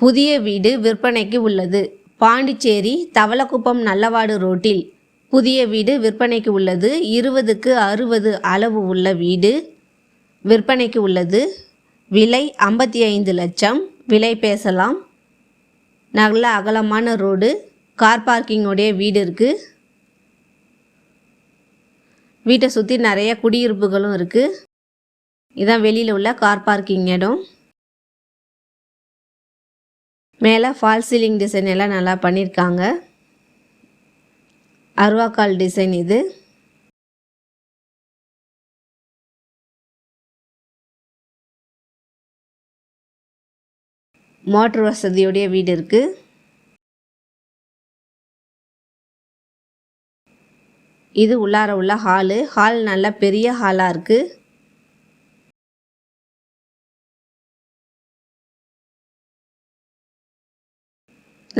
புதிய வீடு விற்பனைக்கு உள்ளது. பாண்டிச்சேரி தவளக்குப்பம் நல்லவாடு ரோட்டில் புதிய வீடு விற்பனைக்கு உள்ளது. இருபதுக்கு அறுபது அளவு உள்ள வீடு விற்பனைக்கு உள்ளது. விலை ஐம்பத்தி ஐந்து லட்சம். விலை பேசலாம். நல்ல அகலமான ரோடு. கார் பார்க்கிங்கோடைய வீடு இருக்குது வீட்டை சுற்றி நிறைய குடியிருப்புகளும் இருக்குது இதான் வெளியில் உள்ள கார் பார்க்கிங் இடம். மேலே ஃபால் சீலிங் டிசைன் எல்லாம் நல்லா பண்ணியிருக்காங்க அருவாக்கால் டிசைன் இது. மோட்ரு வசதியுடைய வீடு இருக்குது இது உள்ளார உள்ள ஹாலு ஹால் நல்ல பெரிய ஹாலாக இருக்குது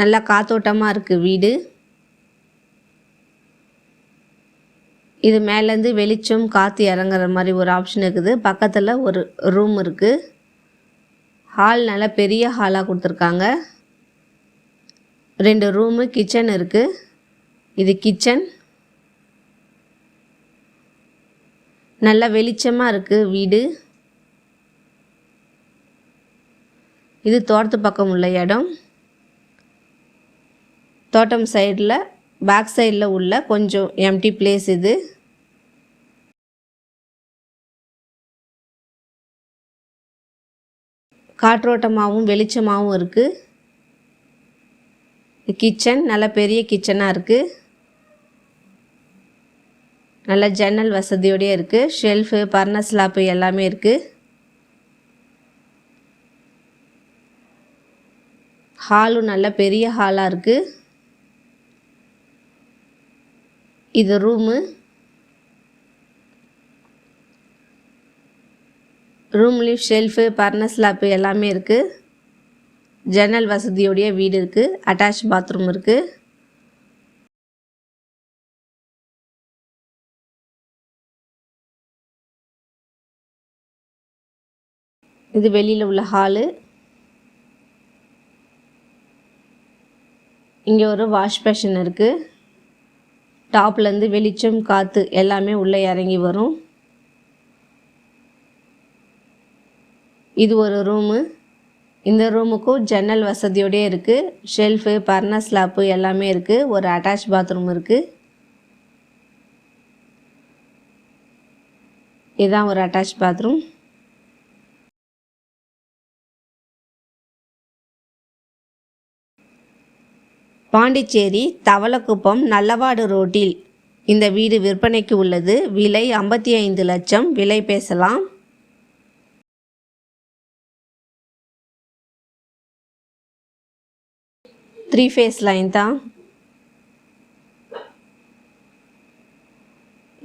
நல்லா காத்தோட்டமாக இருக்குது வீடு. இது மேலேருந்து வெளிச்சம் காற்று இறங்குற மாதிரி ஒரு ஆப்ஷன் இருக்குது. பக்கத்தில் ஒரு ரூம் இருக்குது ஹால் நல்லா பெரிய ஹாலாக கொடுத்துருக்காங்க. ரெண்டு ரூமு கிச்சன் இருக்குது இது கிச்சன் நல்லா வெளிச்சமாக இருக்குது வீடு. இது தோட்டத்து பக்கம் உள்ள இடம். தோட்டம் சைடில் பேக் சைடில் உள்ள கொஞ்சம் எம்டி பிளேஸ் இது. காற்றோட்டமாகவும் வெளிச்சமாகவும் இருக்குது கிச்சன் நல்ல பெரிய கிச்சனாக இருக்குது நல்ல ஜன்னல் வசதியோடய இருக்குது ஷெல்ஃபு பர்ன ஸ்லாப்பு எல்லாமே இருக்குது ஹாலும் நல்ல பெரிய ஹாலாக இருக்குது இது ரூமு. ரூம்லேயும் ஷெல்ஃபு பர்னஸ் ஸ்லாப்பு எல்லாமே இருக்குது ஜன்னல் வசதியோடைய வீடு இருக்குது அட்டாச் பாத்ரூம் இருக்குது இது வெளியில் உள்ள ஹாலு இங்கே ஒரு வாஷ் பேஷன் இருக்குது டாப்லேருந்து வெளிச்சம் காற்று எல்லாமே உள்ளே இறங்கி வரும். இது ஒரு ரூமு. இந்த ரூமுக்கும் ஜன்னல் வசதியோடய இருக்குது ஷெல்ஃபு பர்ன ஸ்லாப்பு எல்லாமே இருக்குது ஒரு அட்டாச் பாத்ரூம் இருக்குது இதுதான் ஒரு அட்டாச் பாத்ரூம் பாண்டிச்சேரி தவளக்குப்பம் நல்லவாடு ரோட்டில். இந்த வீடு விற்பனைக்கு உள்ளது. விலை ஐம்பத்தி ஐந்து லட்சம். விலை பேசலாம். த்ரீ ஃபேஸ் லைன் தான்.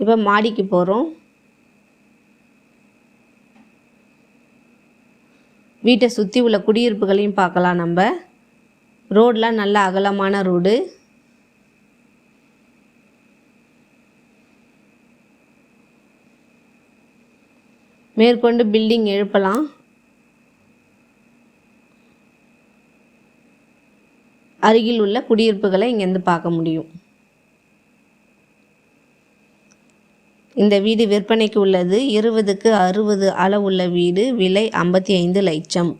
இப்போ மாடிக்கு போகிறோம் வீட்டை சுற்றி உள்ள குடியிருப்புகளையும் பார்க்கலாம் நம்ம. ரோடெலாம் நல்ல அகலமான ரோடு. மேற்கொண்டு பில்டிங் எழுப்பலாம். அருகில் உள்ள குடியிருப்புகளை இங்கேருந்து பார்க்க முடியும். இந்த வீடு விற்பனைக்கு உள்ளது. இருபதுக்கு அறுபது அளவுள்ள வீடு. விலை ஐம்பத்தி ஐந்து லட்சம்.